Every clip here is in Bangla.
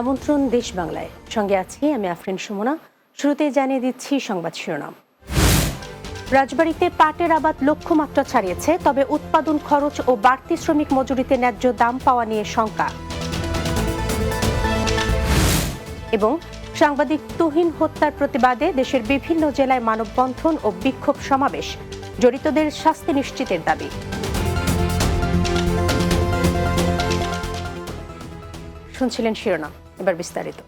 আমন্ত্রণ দেশ বাংলায়। সঙ্গে আছি আমি আফরিন সুমনা। শুরুতে জানিয়ে দিচ্ছি সংবাদ শিরোনাম। রাজবাড়ীতে পাটের আবাদ লক্ষ্যমাত্রা ছাড়িয়েছে, তবে উৎপাদন খরচ ও বাড়তি শ্রমিক মজুরিতে ন্যায্য দাম পাওয়া নিয়ে শঙ্কা। এবং সাংবাদিক তুহিন হত্যার প্রতিবাদে দেশের বিভিন্ন জেলায় মানববন্ধন ও বিক্ষোভ সমাবেশ। জড়িতদের শাস্তি নিশ্চিতের দাবি। শুনছিলেন শিরোনাম। এবার বিস্তারিত।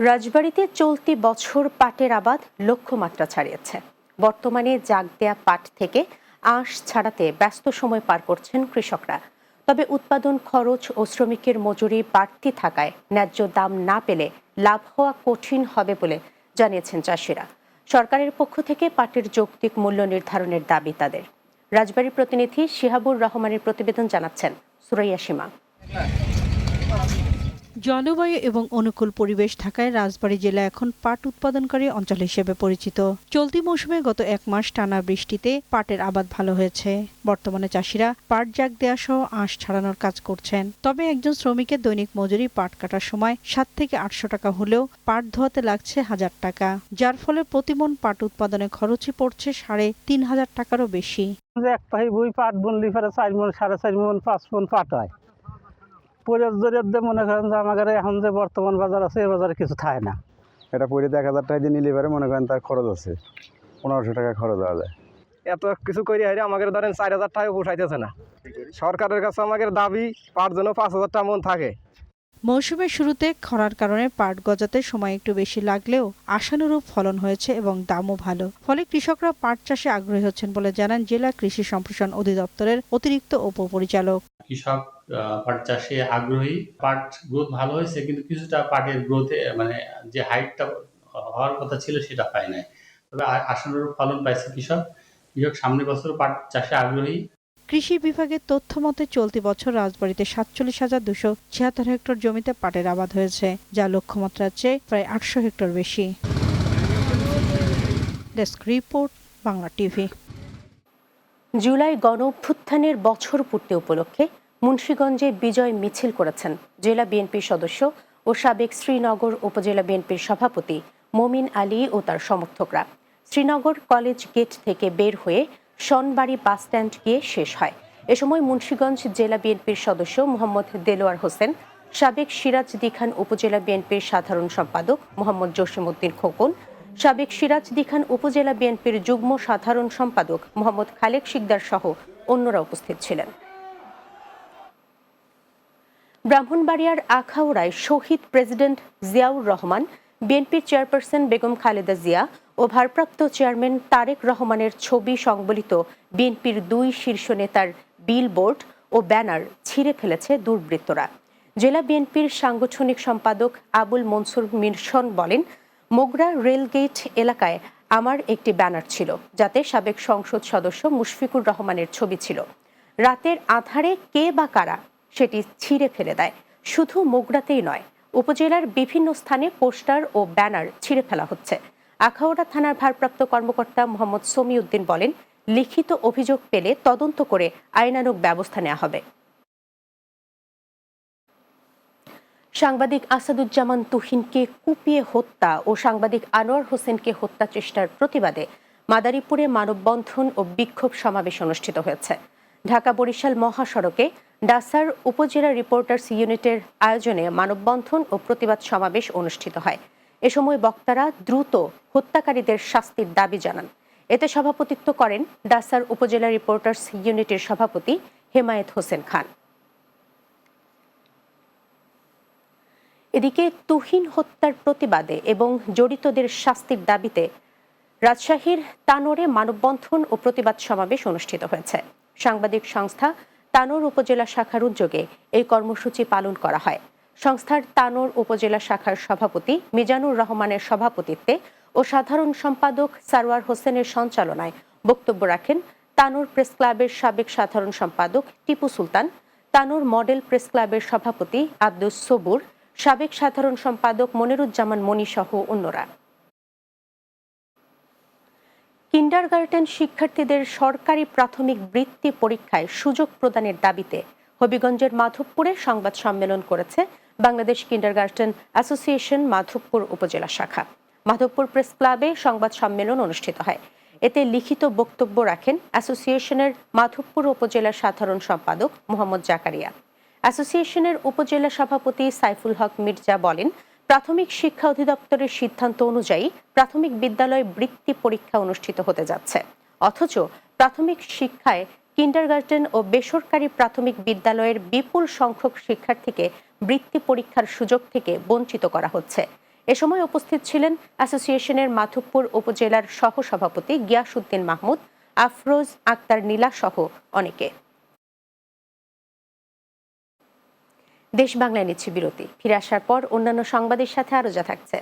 রাজবাড়ীতে চলতি বছর পাটের আবাদ লক্ষ্যমাত্রা ছাড়িয়েছে। বর্তমানে জাগ দেয়া পাট থেকে আঁশ ছাড়াতে ব্যস্ত সময় পার করছেন কৃষকরা। তবে উৎপাদন খরচ ও শ্রমিকের মজুরি বাড়তি থাকায় ন্যায্য দাম না পেলে লাভ হওয়া কঠিন হবে বলে জানিয়েছেন চাষিরা। সরকারের পক্ষ থেকে পাটের যৌক্তিক মূল্য নির্ধারণের দাবি তাদের। রাজবাড়ীর প্রতিনিধি শিহাবুর রহমানের প্রতিবেদন জানাচ্ছেন সুরাইয়া সীমা। জলবায়ু এবং অনুকূল পরিবেশ থাকায় রাজবাড়ী জেলা এখন পাট উৎপাদনকারী অঞ্চল হিসেবে পরিচিত। চলতি মৌসুমে গত এক মাস টানা বৃষ্টিতে পাটের আবাদ ভালো হয়েছে। বর্তমানে চাষিরা পাট জাগ দেওয়া সহ আঁশ ছাড়ানোর কাজ করছেন। তবে একজন শ্রমিকের দৈনিক মজুরি পাট কাটার সময় সাত থেকে আটশো টাকা হলেও পাট ধোয়াতে লাগছে হাজার টাকা, যার ফলে প্রতিমন পাট উৎপাদনে খরচই পড়ছে সাড়ে তিন হাজার টাকারও বেশি। এক পাহি বই পাট চার মন, সাড়ে চার মন, পাঁচ মন পাট হয়। পরের জোরের মনে করেন যে আমাদের এখন যে বর্তমান বাজার আছে এই বাজারে কিছু থাকে না। এটা পরে এক হাজার টাকা দিয়ে নিলে পারে মনে করেন তার খরচ আছে। পনেরোশো টাকা খরচ হওয়া যায়। এত কিছু করি হারে আমাদের ধরেন চার হাজার টাকা পোষাইতেছে না। সরকারের কাছে আমাদের দাবি পাঁচজনও পাঁচ হাজার টাকা মন থাকে। মৌসুমের শুরুতে খরার কারণে পাট গজাতে সময় একটু বেশি লাগলেও আশানুরূপ ফলন হয়েছে এবং দামও ভালো। ফলে কৃষকরা পাট চাষে আগ্রহী হচ্ছেন বলে জানান জেলা কৃষি সম্প্রসারণ অধিদপ্তরের অতিরিক্ত উপপরিচালক। কৃষক পাট চাষে আগ্রহী। পাট গ্রোথ ভালো হয়েছে, কিন্তু কিছুটা পাটের গ্রোথে মানে যে হাইটটা হওয়ার কথা ছিল সেটা পায় নাই। তবে আশানুরূপ ফলন পাইছে কৃষক। কৃষক সামনের বছর পাট চাষে আগ্রহী। কৃষি বিভাগের তথ্য মতে চলতি বছর রাজবাড়ীতে সাতচল্লিশ হাজার দুশো ছিয়াত্তর হেক্টর জমিতে পাটের আবাদ হয়েছে, যা লক্ষ্যমাত্রার চেয়ে প্রায় আটশো হেক্টর বেশি। Desk report, Bangla TV. July গণ অভ্যুত্থানের বছর পূর্তি উপলক্ষে মুন্সীগঞ্জে বিজয় মিছিল করেছেন জেলা বিএনপির সদস্য ও সাবেক শ্রীনগর উপজেলা বিএনপির সভাপতি মমিন আলী ও তার সমর্থকরা। শ্রীনগর কলেজ গেট থেকে বের হয়ে শনবাড়ি বাস স্ট্যান্ড গিয়ে শেষ হয়। এ সময় মুন্সীগঞ্জ জেলা বিএনপির সদস্য মোহাম্মদ দেলোয়ার হোসেন, সাবেক সিরাজ দিখান উপজেলা বিএনপির সাধারণ সম্পাদক মোহাম্মদ জসিমউদ্দিন খোকন, সাবেক সিরাজ দিখান উপজেলা বিএনপির যুগ্ম সাধারণ সম্পাদক মোহাম্মদ খালেক শিকদার সহ অন্যরা উপস্থিত ছিলেন। ব্রাহ্মণবাড়িয়ার আখাউড়ায় শহীদ প্রেসিডেন্ট জিয়াউর রহমান বিএনপির চেয়ারপারসন বেগম খালেদা জিয়া ও ভারপ্রাপ্ত চেয়ারম্যান তারেক রহমানের ছবি সংবলিত বিএনপির দুই শীর্ষ নেতার বিলবোর্ড ও ব্যানার ছিঁড়ে ফেলেছে দুর্বৃত্তরা। জেলা বিএনপির সাংগঠনিক সম্পাদক আবুল মনসুর মিরসন বলেন, মোগরা রেলগেট এলাকায় আমার একটি ব্যানার ছিল, যাতে সাবেক সংসদ সদস্য মুশফিকুর রহমানের ছবি ছিল। রাতের আধারে কে বা কারা সেটি ছিঁড়ে ফেলে দেয়, শুধু মোগরাতেই নয় উপজেলার বিভিন্ন স্থানে পোস্টার ও ব্যানার ছিঁড়ে ফেলা হচ্ছে। আখাউড়া থানার ভারপ্রাপ্ত কর্মকর্তা মোহাম্মদ সমিউদ্দিন বলেন, লিখিত অভিযোগ পেলে তদন্ত করে আইনানুগ ব্যবস্থা নেওয়া হবে। সাংবাদিক আসাদুজ্জামান তুহিনকে কুপিয়ে হত্যা ও সাংবাদিক আনোয়ার হোসেনকে হত্যা চেষ্টার প্রতিবাদে মাদারীপুরে মানববন্ধন ও বিক্ষোভ সমাবেশ অনুষ্ঠিত হয়েছে। ঢাকা বরিশাল মহাসড়কে ডাসার উপজেলা রিপোর্টার্স ইউনিটের আয়োজনে মানববন্ধন ও প্রতিবাদ সমাবেশ অনুষ্ঠিত হয়। এ সময় বক্তারা দ্রুত হত্যাকারীদের শাস্তির দাবি জানান। এতে সভাপতিত্ব করেন ডাসার উপজেলা রিপোর্টার্স ইউনিটের সভাপতি হেমায়েত হোসেন খান। এদিকে তুহিন হত্যার প্রতিবাদে এবং জড়িতদের শাস্তির দাবিতে রাজশাহীর তানোরে মানববন্ধন ও প্রতিবাদ সমাবেশ অনুষ্ঠিত হয়েছে। সাংবাদিক সংস্থা তানোর উপজেলা শাখার উদ্যোগে এই কর্মসূচি পালন করা হয়। সংস্থার তানোর উপজেলা শাখার সভাপতি মিজানুর রহমানের সভাপতিত্বে ও সাধারণ সম্পাদক সারওয়ার হোসেনের সঞ্চালনায় বক্তব্য রাখেন তানোর প্রেস ক্লাবের সাবেক সাধারণ সম্পাদক টিপু সুলতান, তানোর মডেল প্রেস ক্লাবের সভাপতি আব্দুস সবুর, সাবেক সাধারণ সম্পাদক মনিরুজ্জামান মনি সহ অন্যরা। কিন্ডারগার্টেন শিক্ষার্থীদের সরকারি প্রাথমিক বৃত্তি পরীক্ষায় সুযোগ প্রদানের দাবিতে হবিগঞ্জের মাধবপুরে সংবাদ সম্মেলন করেছে বাংলাদেশ কিন্ডারগার্টেন অ্যাসোসিয়েশন মাধবপুর উপজেলা শাখা। মাধবপুর প্রেস ক্লাবে সংবাদ সম্মেলন অনুষ্ঠিত হয়। এতে লিখিত বক্তব্য রাখেন অ্যাসোসিয়েশনের মাধবপুর উপজেলার সাধারণ সম্পাদক মোহাম্মদ জাকারিয়া। অ্যাসোসিয়েশনের উপজেলা সভাপতি সাইফুল হক মির্জা বলেন প্রাথমিক শিক্ষা অধিদপ্তরের সিদ্ধান্ত অনুযায়ী প্রাথমিক বিদ্যালয়ে বৃত্তি পরীক্ষা অনুষ্ঠিত হতে যাচ্ছে। অথচ প্রাথমিক শিক্ষায় কিন্ডারগার্টেন ও বেসরকারি প্রাথমিক বিদ্যালয়ের বিপুল সংখ্যক শিক্ষার্থীকে বৃত্তি পরীক্ষার সুযোগ থেকে বঞ্চিত করা হচ্ছে। এ সময় উপস্থিত ছিলেন অ্যাসোসিয়েশনের মাধবপুর উপজেলার সহসভাপতি গিয়াসউদ্দিন মাহমুদ, আফরোজ আক্তার নীলা সহ অনেকে। দেশ বাংলায় নিচ্ছে বিরতি। ফিরে আসার পর অন্যান্য সংবাদের সাথে আরও যা থাকছে।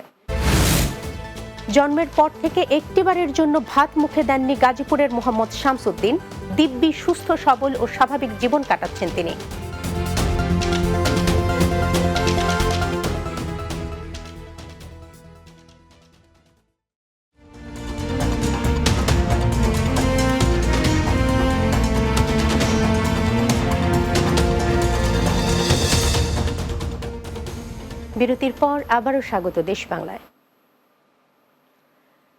জন্মের পর থেকে একটিবারের জন্য ভাত মুখে দেননি গাজীপুরের মোহাম্মদ শামসুদ্দিন। দিব্যি, সুস্থ, সবল ও স্বাভাবিক জীবন কাটাচ্ছেন তিনি। বিরতির পর আবারও স্বাগত দেশ বাংলায়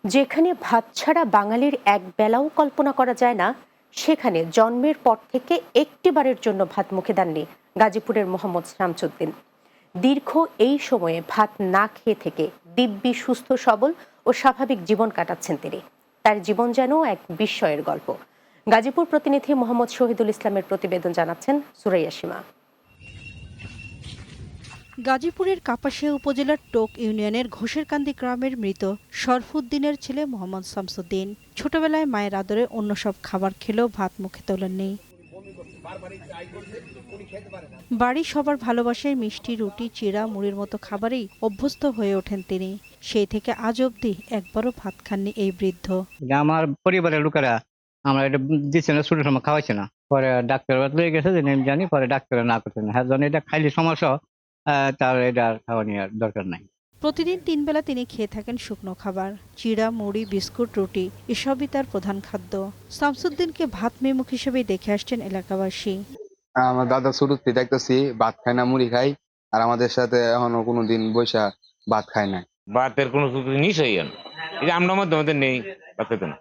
যেখানে ভাত ছাড়া বাঙালির এক বেলাও কল্পনা করা যায় না, সেখানে জন্মের পর থেকে একটিবারের জন্য ভাত মুখে দেননি গাজীপুরের মোহাম্মদ শামসুদ্দিন। দীর্ঘ এই সময়ে ভাত না খেয়ে থেকে দিব্যি, সুস্থ, সবল ও স্বাভাবিক জীবন কাটাচ্ছেন তিনি। তার জীবন যেন এক বিস্ময়ের গল্প। গাজীপুর প্রতিনিধি মোহাম্মদ শহীদুল ইসলামের প্রতিবেদন জানাচ্ছেন সুরাইয়া সীমা। গাজীপুরের কাপাসিয়া উপজেলার টোক ইউনিয়নের ঘোষেরকান্দি গ্রামের মৃত শরফুদ্দিনের ছেলে মোহাম্মদ শামসুদ্দিন। ছোটবেলায় মায়ের আদরে অন্য সব খাবার খেলেও ভাত মুখে তোলেননি। বাড়ি সবার ভালোবাসায় মিষ্টি, রুটি, চিড়া, মুড়ির মতো খাবারেই অভ্যস্ত হয়ে ওঠেন তিনি। সেই থেকে আজ অবধি একবারও ভাত খাননি এই বৃদ্ধ। আমার পরিবারের লোকেরা আমরা এটা দিচ্ছে না ছোট সময় খাওয়াইছে না। পরে ডাক্তার গেছে জানি, পরে ডাক্তার না করছে না। হ্যাঁ এটা খাইলে সমস্যা আহ, তার এটা আর খাওয়া নেওয়ার দরকার নাই। প্রতিদিন তিন বেলা তিনি খেয়ে থাকেন শুকনো খাবার চিড়া মুড়ি বিস্কুট রুটি এসবই তার প্রধান খাদ্য। শামসুদ্দিনকে ভাত মেমুখ হিসেবেই দেখে আসছেন এলাকাবাসী। আমার দাদা শুরু শুরুতে দেখতেছি ভাত খায় না মুড়ি খাই আর আমাদের সাথে এখনও কোনোদিন বৈশা ভাত খায় না। ভাতের কোনো জিনিস হইয়া না এটা আমরা মধ্যে মধ্যে নেই ভাত খেতে না।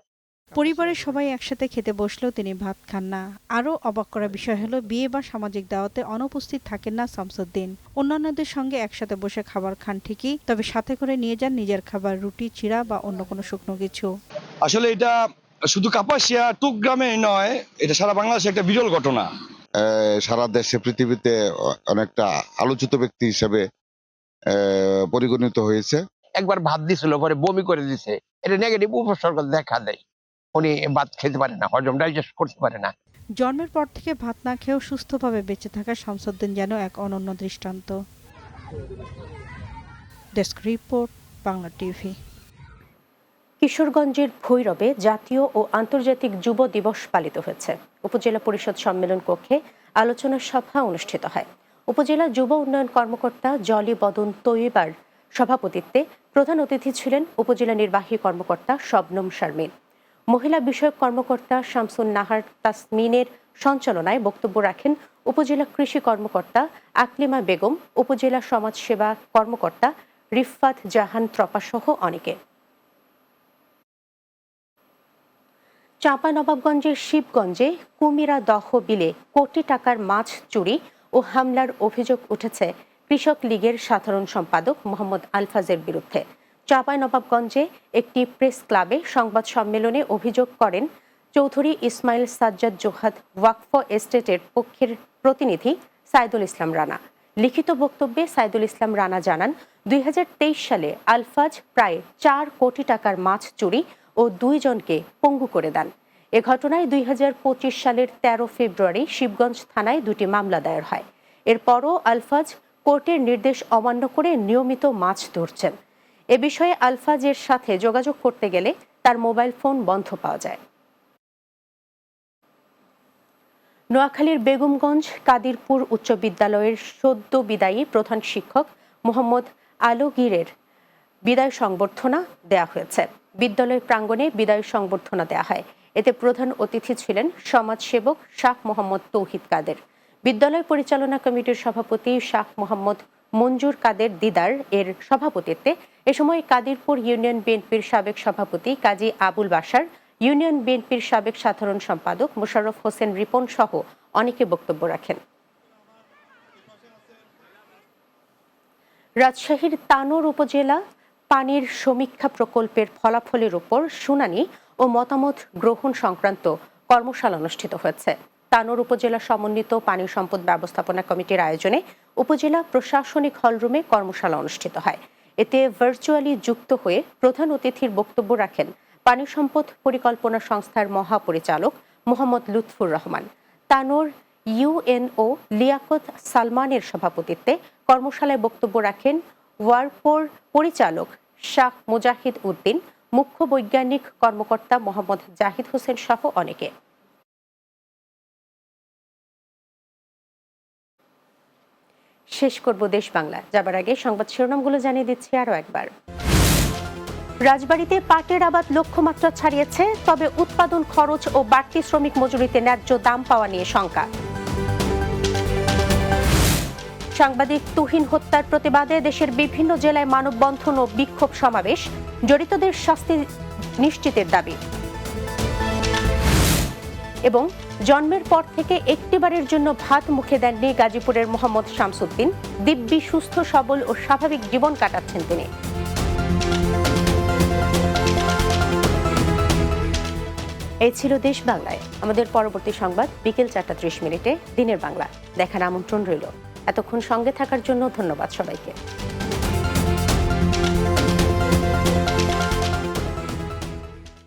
পরিবারের সবাই একসাথে খেতে বসলেও তিনি ভাত খান না। আরও অবাক করা বিষয় হলো বিয়ে বা সামাজিক দাওয়াতে অনুপস্থিত থাকেন না শামসুদ্দিন। অন্যান্যদের সঙ্গে একসাথে বসে খাবার খান ঠিকই তবে সাথে করে নিয়ে যান নিজের খাবার রুটি চিড়া বা অন্য কোনো শুকনো কিছু। আসলে এটা শুধু কাপাসিয়া টুক গ্রামে নয় এটা সারা বাংলাদেশে একটা বিরল ঘটনা। আহ, সারা দেশে পৃথিবীতে অনেকটা আলোচিত ব্যক্তি হিসেবে আহ, পরিগণিত হয়েছে। একবার ভাত দিছিল পরে বমি করে দিছে। এটা নেগেটিভ উপসর্গ দেখা দেয়। উনি ভাত খেতে পারে না হজম ডাইজেস্ট করতে পারে না। জন্মের পর থেকে ভাত না খেয়েও সুস্থভাবে বেঁচে থাকা শামসুদ্দিন যেন এক অনন্য দৃষ্টান্ত। ডেস্ক রিপোর্ট বাংলা টিভি কিশোরগঞ্জের ভৈরবে জাতীয় ও আন্তর্জাতিক যুব দিবস পালিত হয়েছে। উপজেলা পরিষদ সম্মেলন কক্ষে আলোচনা সভা অনুষ্ঠিত হয়। উপজেলা যুব উন্নয়ন কর্মকর্তা জলি বদন তৈবার সভাপতিত্বে প্রধান অতিথি ছিলেন উপজেলা নির্বাহী কর্মকর্তা শবনম শারমিন। মহিলা বিষয়ক কর্মকর্তা শামসুন নাহার তাসমিনের সঞ্চালনায় বক্তব্য রাখেন উপজেলা কৃষি কর্মকর্তা আকলিমা বেগম, উপজেলা সমাজসেবা কর্মকর্তা রিফাত জাহান ত্রপা সহ অনেকে। চাঁপা নবাবগঞ্জের শিবগঞ্জে কুমিরা দহ বিলে কোটি টাকার মাছ চুরি ও হামলার অভিযোগ উঠেছে কৃষক লীগের সাধারণ সম্পাদক মোহাম্মদ আলফাজের বিরুদ্ধে। চাঁপাইনবাবগঞ্জে একটি প্রেস ক্লাবে সংবাদ সম্মেলনে অভিযোগ করেন, চৌধুরী ইসমাইল সাজ্জাদ জোহাদ ওয়াকফ এস্টেটের পক্ষের প্রতিনিধি সাইদুল ইসলাম রানা। লিখিত বক্তব্যে সাইদুল ইসলাম রানা জানান, দুই হাজার তেইশ সালে আলফাজ প্রায় চার কোটি টাকার মাছ চুরি ও দুইজনকে পঙ্গু করে দেন। এ ঘটনায় দুই হাজার পঁচিশ সালের ১৩ ফেব্রুয়ারি শিবগঞ্জ থানায় দুটি মামলা দায়ের হয়। এরপরও আলফাজ কোর্টের নির্দেশ অমান্য করে নিয়মিত মাছ ধরছেন। এ বিষয়ে আলফাজের সাথে যোগাযোগ করতে গেলে তার মোবাইল ফোন বন্ধ পাওয়া যায়। নোয়াখালীর বেগমগঞ্জ কাদিরপুর উচ্চ বিদ্যালয়ের সদ্য বিদায়ী প্রধান শিক্ষক মোহাম্মদ আলগীরের বিদায় সংবর্ধনা দেয়া হয়েছে। বিদ্যালয় প্রাঙ্গণে বিদায় সংবর্ধনা দেয়া হয়। এতে প্রধান অতিথি ছিলেন সমাজসেবক শাহ মোহাম্মদ তৌহিদ কাদের। বিদ্যালয় পরিচালনা কমিটির সভাপতি শাহ মোহাম্মদ মঞ্জুর কাদের দিদার এর সভাপতিত্বে। এ সময় কাদিরপুর ইউনিয়ন বিএনপির সাবেক সভাপতি কাজী আবুল বাসার ইউনিয়ন বিএনপির সাবেক সাধারণ সম্পাদক মোশাররফ হোসেন রিপন সহ অনেকে বক্তব্য রাখেন। রাজশাহীর তানোর উপজেলা পানির সমীক্ষা প্রকল্পের ফলাফলের উপর শুনানি ও মতামত গ্রহণ সংক্রান্ত কর্মশালা অনুষ্ঠিত হয়েছে। তানোর উপজেলা সমন্বিত পানি সম্পদ ব্যবস্থাপনা কমিটির আয়োজনে উপজেলা প্রশাসনিক হলরুমে কর্মশালা অনুষ্ঠিত হয়। এতে ভার্চুয়ালি যুক্ত হয়ে প্রধান অতিথির বক্তব্য রাখেন পানি সম্পদ পরিকল্পনা সংস্থার মহাপরিচালক মোহাম্মদ লুৎফুর রহমান। তানোর ইউএনও লিয়াকত সালমানের সভাপতিত্বে কর্মশালায় বক্তব্য রাখেন ওয়ারপোর পরিচালক শাহ মুজাহিদ উদ্দিন, মুখ্য বৈজ্ঞানিক কর্মকর্তা মোহাম্মদ জাহিদ হোসেন সহ অনেকে। শেষ করব দেশ বাংলা যাবার আগে সংবাদ শিরোনামগুলো জানিয়ে দিচ্ছি আরও একবার। রাজবাড়িতে পাটের আবাদ লক্ষ্যমাত্রা ছাড়িয়েছে, তবে উৎপাদন খরচ ও বাড়তি শ্রমিক মজুরিতে ন্যায্য দাম পাওয়া নিয়ে শঙ্কা। সাংবাদিক তুহিন হত্যার প্রতিবাদে দেশের বিভিন্ন জেলায় মানববন্ধন ও বিক্ষোভ সমাবেশ, জড়িতদের শাস্তি নিশ্চিতের দাবি। এবং জন্মের পর থেকে একটিবারের জন্য ভাত মুখে দেননি গাজীপুরের মোহাম্মদ শামসুদ্দিন। দিব্যি, সুস্থ, সবল ও স্বাভাবিক জীবন কাটাচ্ছেন তিনি। এই ছিল দেশ বাংলায়। আমাদের পরবর্তী সংবাদ বিকেল চারটা ত্রিশ মিনিটে। দিনের বাংলা। দেখার আমন্ত্রণ রইল। এতক্ষণ সঙ্গে থাকার জন্য ধন্যবাদ সবাইকে।